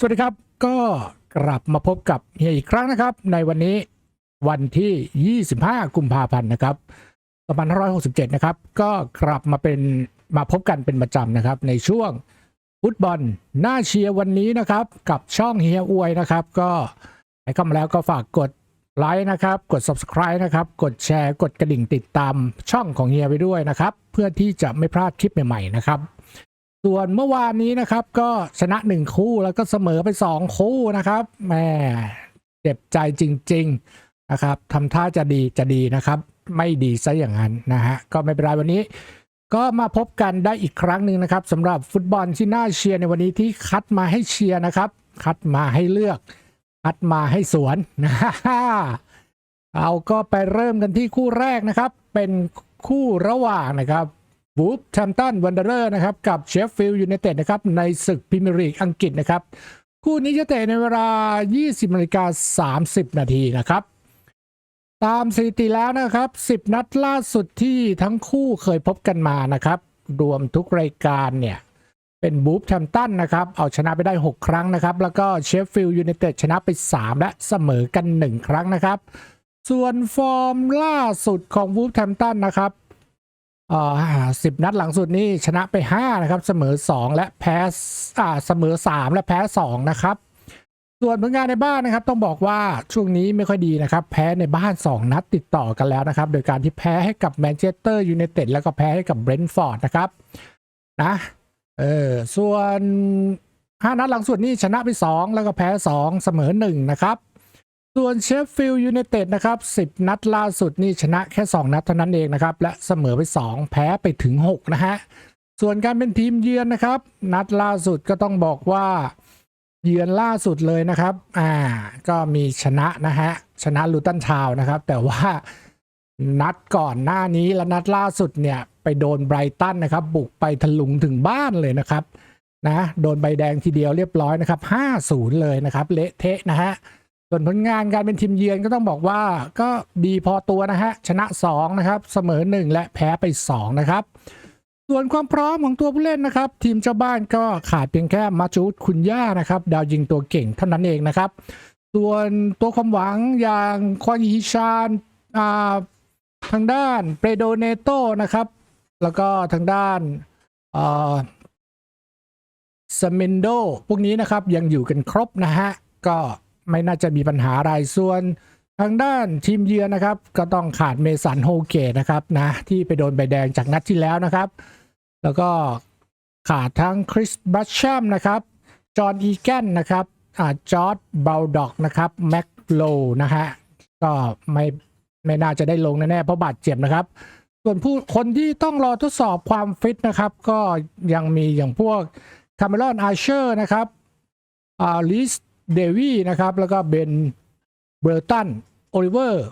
สวัสดีครับก็กลับมาพบกับเฮียอีกครั้งนะครับ ในวันนี้วันที่ 25 กุมภาพันธ์นะครับ2567 นะครับ ก็กลับมาเป็นมาพบกันเป็นประจำนะครับ ในช่วงฟุตบอลหน้าเชียร์วันนี้นะครับ กับช่องเฮียอวยนะครับ ก็ใครเข้ามาแล้วก็ฝากกดไลค์นะครับ กด subscribe นะครับ กดแชร์ กดกระดิ่งติดตามช่องของเฮียไปด้วยนะครับ เพื่อที่จะไม่พลาดคลิปใหม่ๆนะครับ ส่วนเมื่อวานนี้นะครับ ก็ชนะหนึ่งคู่แล้วก็เสมอไปสองคู่นะครับแหม่เจ็บใจจริง ๆนะครับทำท่าจะดีจะดีนะครับ ไม่ดีซะอย่างนั้นนะฮะก็ไม่เป็นไรวันนี้ ก็มาพบกันได้อีกครั้งหนึ่งนะครับสำหรับฟุตบอลที่น่าเชียร์ในวันนี้ที่คัดมาให้เชียร์นะครับ คัดมาให้เลือก คัดมาให้สวนนะฮะเอาก็ไปเริ่มกันที่คู่แรกนะครับ เป็นคู่ระหว่างนะครับ วูฟแชมตันวันเดอร์นะครับกับเชฟฟิลด์ยูไนเต็ดนะครับในศึกพรีเมียร์ลีกอังกฤษนะครับ คู่นี้จะเตะในเวลา 20นาฬิกา30 นาทีนะครับ ตามสถิติแล้วนะครับ 10 นัดล่าสุดที่ทั้งคู่เคยพบกันมานะครับ รวมทุกรายการเนี่ยเป็นบูฟแชมตันนะครับ เอาชนะไปได้ 6 ครั้งนะครับ แล้วก็เชฟฟิลด์ยูไนเต็ดชนะไป 3 และเสมอกัน 1 ครั้งนะครับ ส่วนฟอร์มล่าสุดของวูฟแชมตันนะครับ อ่อสิบนัดหลังสุดนี่ชนะไป 5 นะครับ เสมอ 2 และแพ้อ่าเสมอ 3 และแพ้ 2 นะครับ ส่วนผลงานในบ้านนะครับ ต้องบอกว่าช่วงนี้ไม่ค่อยดีนะครับ แพ้ในบ้าน 2 นัดติดต่อกันแล้วนะครับ โดยการที่แพ้ให้กับแมนเชสเตอร์ยูไนเต็ดแล้วก็แพ้ให้กับเบรนท์ฟอร์ดนะครับนะเออส่วน 5 นัดหลังสุดนี่ชนะไป 2 แล้วก็แพ้ 2 เสมอ 1 นะครับ ส่วนเชฟฟิลด์ยูไนเต็ดนะครับ 10 นัดล่าสุดนี่ชนะแค่ 2 นัดเท่านั้นเองนะครับ และเสมอไป 2 แพ้ไปถึง 6 นะฮะ ส่วนการเป็นทีมเยือนนะครับ นัดล่าสุดก็ต้องบอกว่าเยือนล่าสุดเลยนะครับ อ่า ก็มีชนะนะฮะ ชนะลูตันทาวน์นะครับ แต่ว่านัดก่อนหน้านี้และนัดล่าสุดเนี่ยไปโดนไบรตันนะครับ บุกไปถลุงถึงบ้านเลยนะครับ นะ โดนใบแดงทีเดียวเรียบร้อยนะครับ 5-0 เลยนะครับ เละเทะนะฮะ ส่วนผลงานการเป็นทีมเยือนก็ต้องบอกว่าก็ดีพอตัวนะฮะ ชนะ 2 นะครับ เสมอ 1 และแพ้ไป 2 นะครับ ส่วนความพร้อมของตัวผู้เล่นนะครับ ทีมเจ้าบ้านก็ขาดเพียงแค่มาจูดคุณย่านะครับ ดาวยิงตัวเก่งเท่านั้นเองนะครับ ส่วนตัวความหวังอย่างควายิชานาทางด้านเปโดเนโตนะครับ แล้วก็ทางด้านสเมนโดพวกนี้นะครับยังอยู่กันครบนะฮะก็ ไม่น่าจะมีปัญหาอะไรส่วนทางด้านทีมเยือนนะครับ ก็ต้องขาดเมสันโฮเกตนะครับนะที่ไปโดนใบแดงจากนัดที่แล้วนะครับ แล้วก็ขาดทั้งคริสบัชชัมนะครับจอห์นอีแกนนะครับอ่าจอร์ดบาลด็อกนะครับแม็กโลนะฮะก็ไม่ไม่น่าจะได้ลงแน่ๆเพราะบาดเจ็บนะครับ ส่วนผู้คนที่ต้องรอทดสอบความฟิตนะครับ ก็ยังมีอย่างพวกคาร์เมลอนอาร์เชอร์นะครับอ่าลิส เดวี่นะครับ แล้วก็เบนเบอร์ตันโอลิเวอร์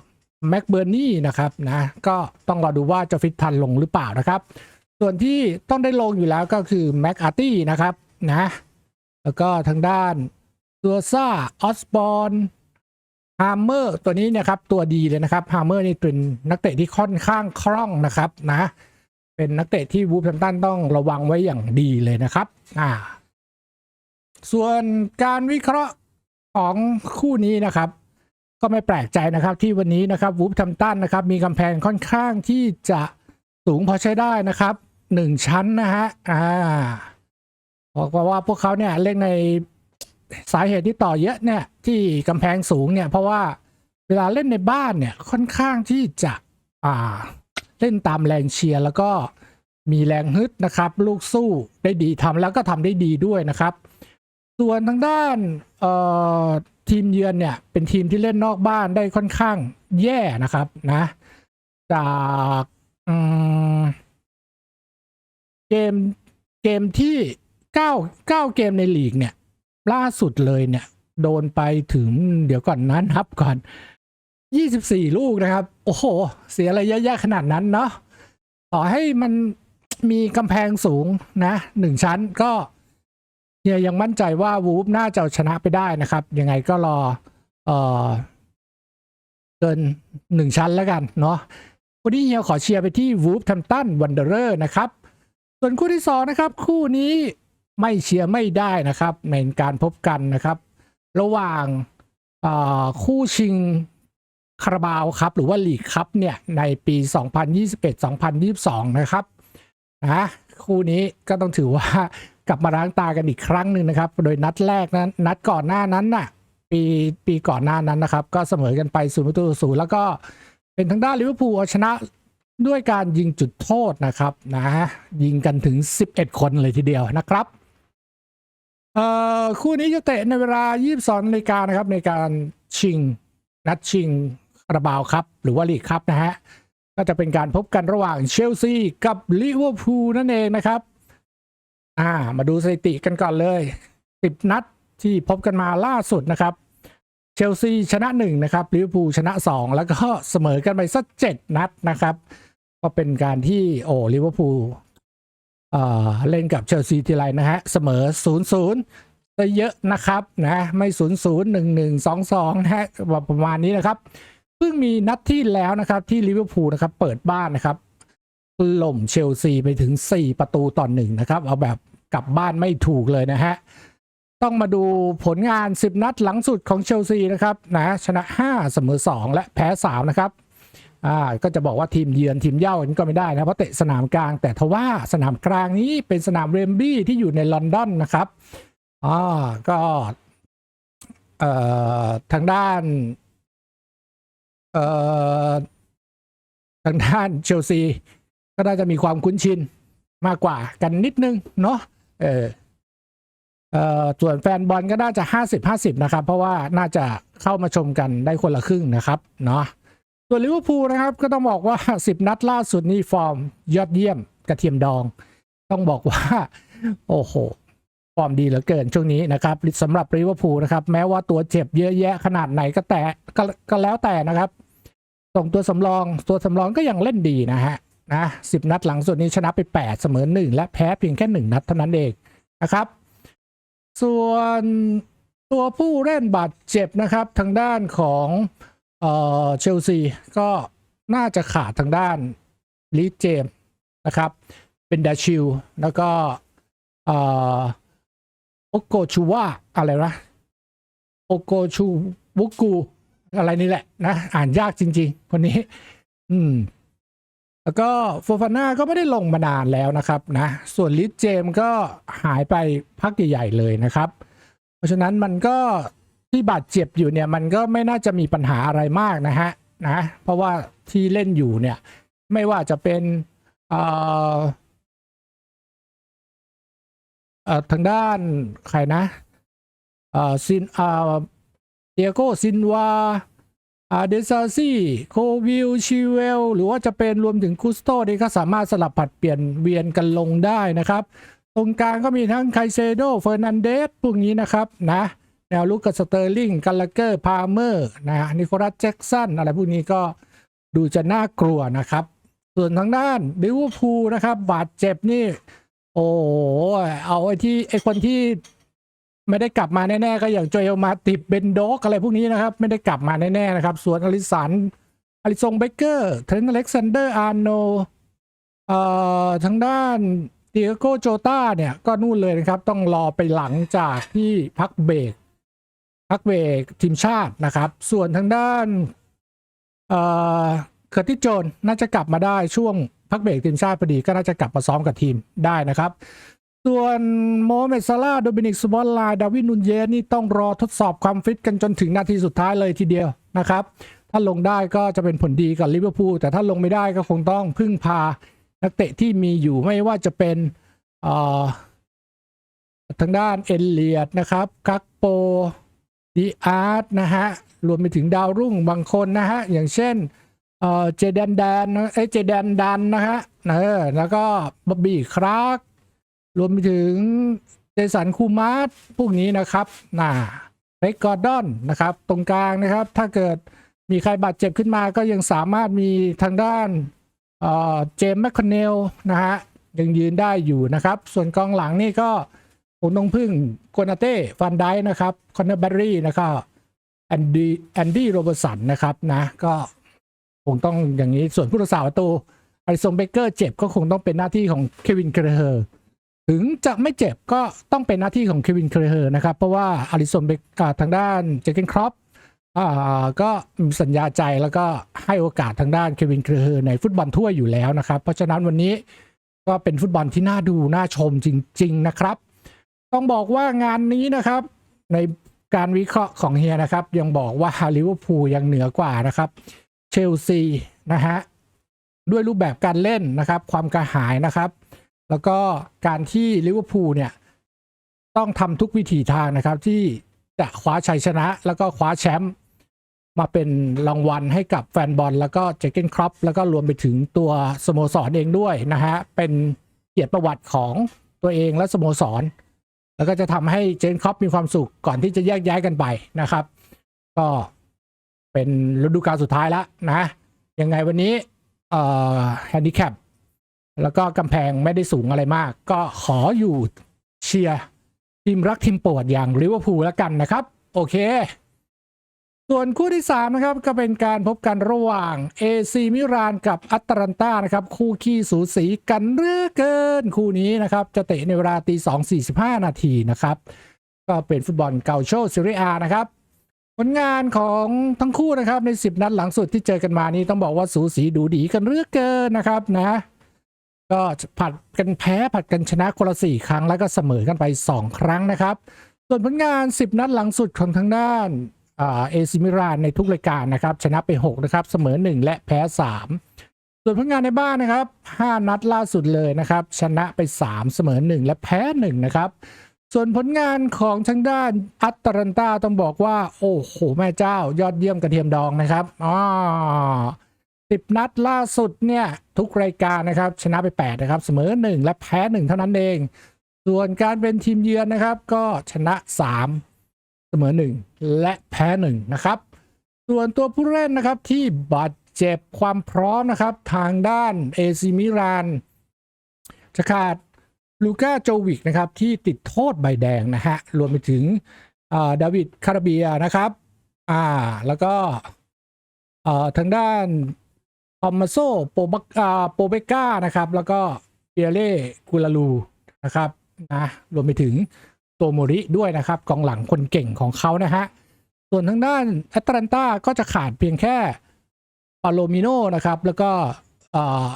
แม็กเบอร์นี่นะครับนะก็ต้องรอดูว่าจะฟิตทันลงหรือเปล่านะครับ ส่วนที่ต้องได้ลงอยู่แล้วก็คือแม็กอาร์ตี้นะครับนะแล้วก็ทางด้านตัวซ่าออสบอนฮาร์เมอร์ตัวนี้นะครับตัวดีเลยนะครับฮาร์เมอร์นี่เป็นนักเตะที่ค่อนข้างคล่องนะครับนะเป็นนักเตะที่วูฟแฮมตันต้องระวังไว้อย่างดีเลยนะครับอ่าส่วนการวิเคราะห์ ของคู่นี้นะครับ ก็ไม่แปลกใจนะครับ ที่วันนี้นะครับวูฟแฮมตันนะครับ มีกำแพงค่อนข้างที่จะสูงพอใช้ได้นะครับหนึ่งชั้นนะฮะอ่าบอกว่าพวกเขาเนี่ยเล่นในสาเหตุที่ต่อเยอะเนี่ย ที่กำแพงสูงเนี่ย เพราะว่าเวลาเล่นในบ้านเนี่ยค่อนข้างที่จะอ่า เล่นตามแรงเชียร์แล้วก็มีแรงฮึดนะครับ ลูกสู้ได้ดีทำแล้วก็ทำได้ดีด้วยนะครับ ส่วนทางด้านทีมเยือนเนี่ย เป็นทีมที่เล่นนอกบ้านได้ค่อนข้างแย่นะครับนะ จากเกมเกมที่เก้าเก้าเกมในลีกเนี่ย ล่าสุดเลยเนี่ย โดนไปถึงเดี๋ยวก่อนนะนับก่อนยี่สิบสี่ลูกนะครับ โอ้โห เสียอะไรเยอะแยะขนาดนั้นเนาะต่อให้มันมีกำแพงสูงนะหนึ่งชั้นก็ เฮียยังมั่นใจว่าวูฟน่าจะชนะไปได้นะครับ ยังไงก็รอเออเกินหนึ่งชั้นแล้วกันเนาะวันนี้เฮียขอเชียร์ไปที่วูฟแทมตันวันเดอร์นะครับ ส่วนคู่ที่สองนะครับ คู่นี้ไม่เชียร์ไม่ได้นะครับ ในการพบกันนะครับ ระหว่างเอ่อคู่ชิงคาราบาวครับ หรือว่าลีกครับเนี่ยในปี 2021-2022 นะครับนะคู่นี้ก็ต้องถือว่า กลับมาล้างตากันอีกครั้งหนึ่งนะครับ โดยนัดแรกนั้น นัดก่อนหน้านั้นน่ะ ปีปีก่อนหน้านั้นนะครับ ก็เสมอกันไปศูนย์ประตูศูนย์แล้วก็เป็นทางด้านลิเวอร์พูลเอาชนะด้วยการยิงจุดโทษนะครับนะยิงกันถึง 11 คนเลยทีเดียวนะครับเอ่อคู่นี้จะเตะในเวลา 22นาฬิกานะครับ ในการชิง นัดชิงคาราบาวครับ หรือว่าลีกครับนะฮะก็จะเป็นการพบกันระหว่างเชลซีกับลิเวอร์พูลนั่นเองนะครับ อ่า มาดูสถิติกันก่อนเลย 10 นัดที่พบกันมาล่าสุดนะครับ เชลซีชนะ1นะครับลิเวอร์พูลชนะ 2 แล้วก็เสมอกันไปสักเจ็ดนัดนะครับ ก็เป็นการที่โอ้ลิเวอร์พูลเล่นกับเชลซีทีไรนะฮะ เสมอ 0 0ซะเยอะนะครับนะไม่ 0 0 1 1 2 2นะฮะประมาณนี้นะครับเพิ่งมีนัดที่แล้วนะครับที่ลิเวอร์พูลนะครับเปิดบ้านนะครับล่มเชลซีไปถึง 4 ประตูต่อหนึ่งนะครับ เอาแบบ กลับบ้านไม่ถูกเลยนะฮะ ต้องมาดูผลงาน 10 นัดหลังสุดของเชลซีนะครับนะชนะ 5 เสมอ 2 และแพ้ 3 นะครับอ่าก็จะบอกว่าทีมเยือนทีมเย่านี่ก็ไม่ได้นะเพราะเตะสนามกลาง แต่ทว่าสนามกลางนี้เป็นสนามเรมบี้ที่อยู่ในลอนดอนนะครับอ่าก็เอ่อทางด้านเอ่อทางด้านเชลซีก็น่าจะมีความคุ้นชินมากกว่ากันนิดนึงเนาะ เออเอ่อส่วนแฟนบอลก็น่าจะ50 50นะครับ เพราะว่าน่าจะเข้ามาชมกันได้คนละครึ่งนะครับเนาะส่วนลิเวอร์พูลนะครับ ก็ต้องบอกว่า10นัดล่าสุดนี่ฟอร์ม ยอดเยี่ยมกระเทียมดอง ต้องบอกว่า โอ้โหฟอร์มดีเหลือเกินช่วงนี้นะครับสำหรับลิเวอร์พูลนะครับ แม้ว่าตัวเจ็บเยอะแยะขนาดไหนก็แต่ก็แล้วแต่นะครับส่งตัวสำรองตัวสำรองก็ยังเล่นดีนะฮะ นะสิบนัดหลังสุดนี้ชนะไป 8 เสมอ 1 และแพ้เพียงแค่ 1 นัดเท่านั้นเองนะครับ ส่วนตัวผู้เล่นบาดเจ็บนะครับ ทางด้านของเออเชลซีก็น่าจะขาดทางด้านลีเจมนะครับ เป็นดาชิลแล้วก็เออโอโกชูวาอะไรนะโอโกชูวุกูอะไรนี่แหละนะ อ่านยากจริง ๆ คนนี้ อืม แล้วก็โฟฟาน่าก็ไม่ได้ลงมานานแล้วนะครับนะส่วนลิสเจมก็หายไปพักใหญ่ๆเลยนะครับ เพราะฉะนั้นมันก็ที่บาดเจ็บอยู่เนี่ยมันก็ไม่น่าจะมีปัญหาอะไรมากนะฮะนะเพราะว่าที่เล่นอยู่เนี่ยไม่ว่าจะเป็นเอ่อเอ่อทางด้านใครนะเอ่อซินเอ่อเดียโกซินวา อาเดซาซี่โควิลชิเวลหรือว่าจะเป็นรวมถึงคุสโตนี่ก็สามารถสลับผัดเปลี่ยนเวียนกันลงได้นะครับ ตรงกลางก็มีทั้งไคเซโดเฟอร์นันเดสพวกนี้นะครับนะแนวลุกกับสเตอร์ลิงกัลลาเกอร์พาเมอร์นะนิโคลัสแจ็กสันอะไรพวกนี้ก็ดูจะน่ากลัวนะครับ ส่วนทางด้านลิเวอร์พูลนะครับ บาดเจ็บนี่ โอ้โหเอาไอ้ที่ไอ้คนที่ ไม่ได้กลับมาแน่ๆก็อย่างโจเอลมาติบเบนโดกอะไรพวกนี้นะครับ ไม่ได้กลับมาแน่ๆนะครับ ส่วนอลิสันอลิซงเบเกอร์เทรนต์อเล็กซานเดอร์อาร์โนเอ่อทางด้านเดียโกโจตาเนี่ยก็นู่นเลยนะครับ ต้องรอไปหลังจากที่พักเบรกพักเบรกทีมชาตินะครับ ส่วนทางด้านเอ่อเคอร์ติโจนน่าจะกลับมาได้ช่วงพักเบรกทีมชาติพอดีก็น่าจะกลับมาซ้อมกับทีมได้นะครับ ส่วนโมเมดซาลาโดมินิกสบอลไลน์ดาวินนุนเยสนี่ต้องรอทดสอบความฟิตกันจนถึงนาทีสุดท้ายเลยทีเดียวนะครับ ถ้าลงได้ก็จะเป็นผลดีกับลิเวอร์พูลแต่ถ้าลงไม่ได้ก็คงต้องพึ่งพานักเตะที่มีอยู่ไม่ว่าจะเป็นทางด้านเอเลียดนะครับกักโปดีอาร์ตนะฮะรวมไปถึงดาวรุ่งบางคนนะฮะอย่างเช่นเอ่อเจแดนแดนเอเจแดนดันนะฮะเออแล้วก็บ๊อบบี้คราก รวมไปถึงเจสันคูมาร์สพวกนี้นะครับน่าเรกกอร์ดอนนะครับ ตรงกลางนะครับ ถ้าเกิดมีใครบาดเจ็บขึ้นมาก็ยังสามารถมีทางด้านเจมส์แมคคอนเนลนะฮะยังยืนได้อยู่นะครับ ส่วนกองหลังนี่ก็คงต้องพึ่งโกนาเต้ฟันไดนะครับคอนเนอร์แบรรี่นะครับแอนดี้แอนดี้โรเบร์สันนะครับนะก็คงต้องอย่างนี้ส่วนผู้รักษาประตูไอซงเบเกอร์เจ็บก็คงต้องเป็นหน้าที่ของเควินเกรเฮอร์ ถึงจะไม่เจ็บก็ต้องเป็นหน้าที่ของเควินเครเฮอร์นะครับ เพราะว่าอาริสันเบกทางด้านเจเกนครอปก็สัญญาใจแล้วก็ให้โอกาสทางด้านเควินเครเฮอร์ในฟุตบอลถ้วอยู่แล้วนะครับ เพราะฉะนั้นวันนี้ก็เป็นฟุตบอลที่น่าดูน่าชมจริง ๆ นะครับ ต้องบอกว่างานนี้นะครับ ในการวิเคราะห์ของเฮียนะครับ ยังบอกว่าลิเวอร์พูลยังเหนือกว่านะครับเชลซีนะฮะด้วยรูปแบบการเล่นนะครับ ความกระหายนะครับ แล้วก็การที่ลิเวอร์พูลเนี่ยต้องทำทุกวิถีทางนะครับที่จะคว้าชัยชนะ แล้วก็คว้าแชมป์มาเป็นรางวัลให้กับแฟนบอล แล้วก็เจเกนครอปแล้วก็รวมไปถึงตัวสโมสรเองด้วยนะฮะเป็นเกียรติประวัติของตัวเองและสโมสร แล้วก็จะทำให้เจนครอปมีความสุขก่อนที่จะแยกย้ายกันไปนะครับ ก็เป็นฤดูกาลสุดท้ายแล้วนะยังไงวันนี้แฮนดิแคป แล้วก็กำแพงไม่ได้สูงอะไรมาก ก็ขออยู่เชียร์ทีมรักทีมโปรดอย่างลิเวอร์พูลแล้วกันนะครับ โอเค ส่วนคู่ที่ 3 นะครับ ก็เป็นการพบกันระหว่าง AC มิรานกับอัตแลนตานะครับ คู่ขี้สูสีกันเหลือเกิน คู่นี้นะครับ จะเตะในเวลาตี2 45นาทีนะครับ ก็เป็นฟุตบอลเกาโชซีเรียนะครับผลงานของทั้งคู่นะครับใน 10 นัดหลังสุดที่เจอกันมานี้ต้องบอกว่าสูสีดูดีกันเหลือเกินนะครับนะ ก็ผัดกันแพ้ผัดกันชนะคนละ4ครั้งแล้วก็เสมอกันไป 2 ครั้งนะครับ ส่วนผลงาน 10 นัดหลังสุดของทางด้านเอซิมิรานในทุกรายการนะครับ ชนะไป 6 นะครับ เสมอ 1 และแพ้ 3 ส่วนผลงานในบ้านนะครับ 5 นัดล่าสุดเลยนะครับ ชนะไป 3 เสมอ 1 และแพ้ 1 นะครับ ส่วนผลงานของทางด้านอัตแลนตาต้องบอกว่า โอ้โห แม่เจ้ายอดเยี่ยมกระเทียมดองนะครับอ๋อ สิบนัดล่าสุดเนี่ย ทุกรายการนะครับ ชนะไป 8 นะครับ เสมอ 1 และแพ้ 1 เท่านั้นเอง ส่วนการเป็นทีมเยือนนะครับ ก็ชนะ 3 เสมอ 1 และแพ้ 1 นะครับ ส่วนตัวผู้เล่นนะครับที่บาดเจ็บความพร้อมนะครับ ทางด้านเอซิมิรานจะขาดลูก้าโจวิกนะครับ ที่ติดโทษใบแดงนะฮะ รวมไปถึงอ่าดาวิดคาราเบียนะครับ อ่าแล้วก็เอ่อทางด้าน ทอมมาโซโปบักอ่าโปเบก้านะครับ แล้วก็เปียเล่กุลาลูนะครับนะรวมไปถึงโตโมริด้วยนะครับกองหลังคนเก่งของเขานะฮะ ส่วนทางด้านแอตแลนตาก็จะขาดเพียงแค่ปาโลมิโนนะครับ แล้วก็อ่อ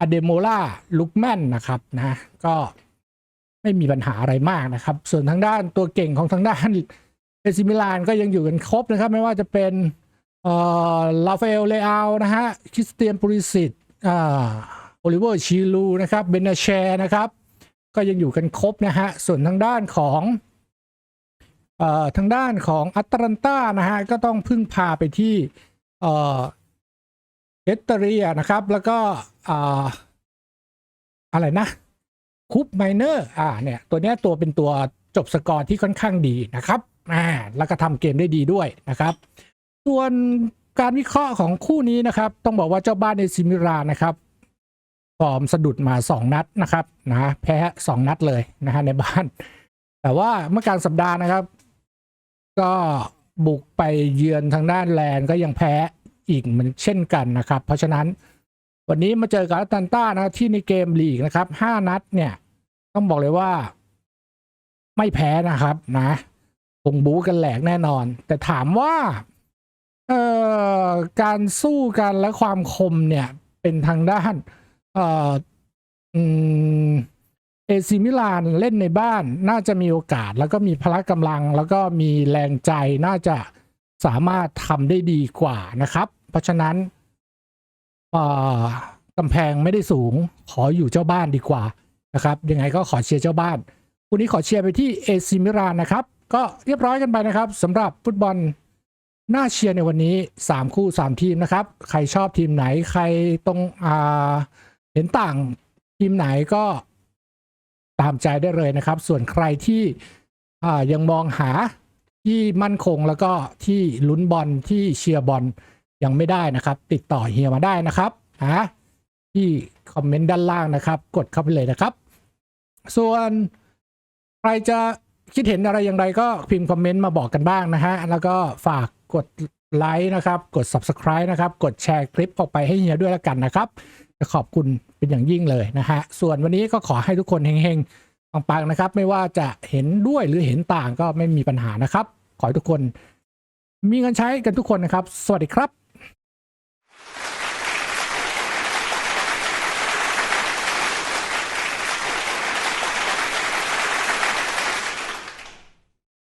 อเดโมล่าลุกแมนนะครับนะก็ไม่มีปัญหาอะไรมากนะครับ ส่วนทางด้านตัวเก่งของทางด้านเอซิมิลานก็ยังอยู่กันครบนะครับ ไม่ว่าจะเป็น เอ่อลาฟาเอลเลอานะฮะคริสเตียนปริสิตอ่าโอลิเวอร์ชิลูนะครับเบนเชร์นะครับ ก็ยังอยู่กันครบนะฮะส่วนทางด้านของเอ่อทางด้านของอัตแลนตานะฮะก็ต้องพึ่งพาไปที่เอ่อเอเตอรียนะครับ แล้วก็อ่าอะไรนะคูปไมเนอร์อ่าเนี่ยตัวเนี้ยตัวเป็นตัวจบสกอร์ที่ค่อนข้างดีนะครับอ่าแล้วก็ทำเกมได้ดีด้วยนะครับ ส่วนการวิเคราะห์ของคู่นี้นะครับ ต้องบอกว่าเจ้าบ้านในซิมิรานะครับฟอร์มสะดุดมา 2 นัดนะครับนะแพ้ 2 นัดเลยนะฮะในบ้าน แต่ว่าเมื่อกลางสัปดาห์นะครับ ก็บุกไปเยือนทางด้านแลนด์ก็ยังแพ้อีกเหมือนเช่นกันนะครับ เพราะฉะนั้นวันนี้มาเจอกับอัตแลนต้านะที่ในเกมลีกนะครับ 5 นัดเนี่ย ต้องบอกเลยว่า ไม่แพ้นะครับนะคงบู๊กันแหลกแน่นอน แต่ถามว่า เอ่อการสู้กันและความคมเนี่ย เป็นทางด้าน เอ่อเอซิมิลานเล่นในบ้านน่าจะมีโอกาส แล้วก็มีพละกำลัง แล้วก็มีแรงใจน่าจะสามารถทำได้ดีกว่านะครับ เพราะฉะนั้นเอ่อกำแพงไม่ได้สูงขออยู่เจ้าบ้านดีกว่านะครับยังไงก็ขอเชียร์เจ้าบ้านคู่นี้ขอเชียร์ไปที่เอซิมิลานนะครับ ก็เรียบร้อยกันไปนะครับสำหรับฟุตบอล น่าเชียร์ในวันนี้ 3 คู่ 3 ทีมนะครับ ใครชอบทีมไหนใครตรงอ่าเห็นต่างทีมไหนก็ตามใจได้เลยนะครับ ส่วนใครที่อ่ายังมองหาที่มั่นคงแล้วก็ที่ลุ้นบอลที่เชียร์บอลยังไม่ได้นะครับ ติดต่อเฮียมาได้นะครับฮะที่คอมเมนต์ด้านล่างนะครับ กดเข้าไปเลยนะครับ ส่วนใครจะคิดเห็นอะไรอย่างไรก็พิมพ์คอมเมนต์มาบอกกันบ้างนะฮะแล้วก็ฝาก กดไลค์นะครับ กด Subscribe นะครับ กดแชร์คลิปออกไปให้เฮียด้วยแล้วกันนะครับจะขอบคุณเป็นอย่างยิ่งเลยนะฮะ ส่วนวันนี้ก็ขอให้ทุกคนเฮงปังๆนะครับ ไม่ว่าจะเห็นด้วยหรือเห็นต่างก็ไม่มีปัญหานะครับ ขอให้ทุกคนมีเงินใช้กันทุกคนนะครับ สวัสดีครับ